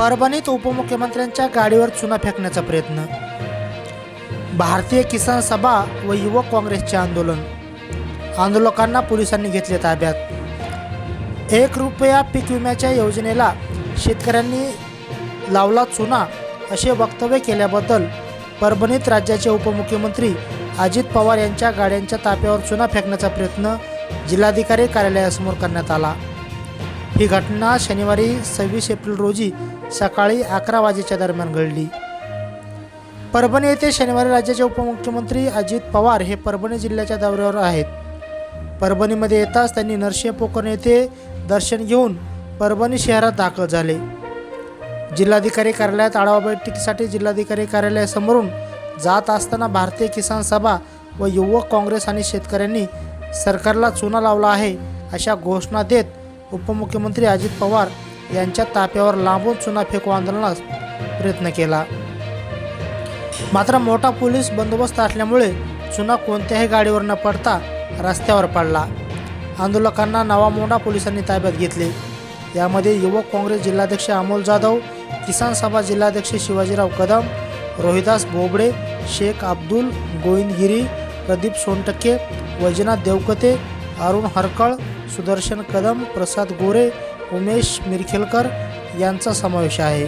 परभणीत उपमुख्यमंत्र्यांच्या गाडीवर चुना फेकण्याचा प्रयत्न. भारतीय किसान सभा व युवक काँग्रेसचे आंदोलन. आंदोलकांना पोलिसांनी घेतले ताब्यात. एक रुपया पीक विम्याच्या योजनेला शेतकऱ्यांनी लावला चुना असे वक्तव्य केल्याबद्दल परभणीत राज्याचे उपमुख्यमंत्री अजित पवार यांच्या गाड्यांच्या ताप्यावर चुना फेकण्याचा प्रयत्न जिल्हाधिकारी कार्यालयासमोर करण्यात आला. ही घटना शनिवारी सव्वीस एप्रिल रोजी सकाळी अकरा वाजेच्या दरम्यान घडली. परभणी येथे शनिवारी राज्याचे उपमुख्यमंत्री अजित पवार हे परभणी जिल्ह्याच्या दौऱ्यावर आहेत. परभणीमध्ये येताच त्यांनी नरसिंह पोखरण येथे दर्शन घेऊन परभणी शहरात दाखल झाले. जिल्हाधिकारी कार्यालयात आढावा बैठकीसाठी जिल्हाधिकारी कार्यालयासमोरून जात असताना भारतीय किसान सभा व युवक काँग्रेस आणि शेतकऱ्यांनी सरकारला चुना लावला आहे अशा घोषणा देत उपमुख्यमंत्री अजित पवार यांच्या ताप्यावर लांबून चुना फेकू आंदोलनास प्रयत्न केला. मात्र मोठा पोलीस बंदोबस्त असल्यामुळे चुना कोणत्याही गाडीवर न पडता रस्त्यावर पडला. आंदोलकांना नवामोंडा पोलिसांनी ताब्यात घेतले. यामध्ये युवक काँग्रेस जिल्हाध्यक्ष अमोल जाधव किसान सभा जिल्हाध्यक्ष शिवाजीराव कदम रोहिदास बोबडे शेख अब्दुल गोविंदगिरी प्रदीप सोनटक्के वैजनाथ देवकते अरुण हरकळ सुदर्शन कदम प्रसाद गोरे उमेश मिरखेलकर यांचा समावेश आहे.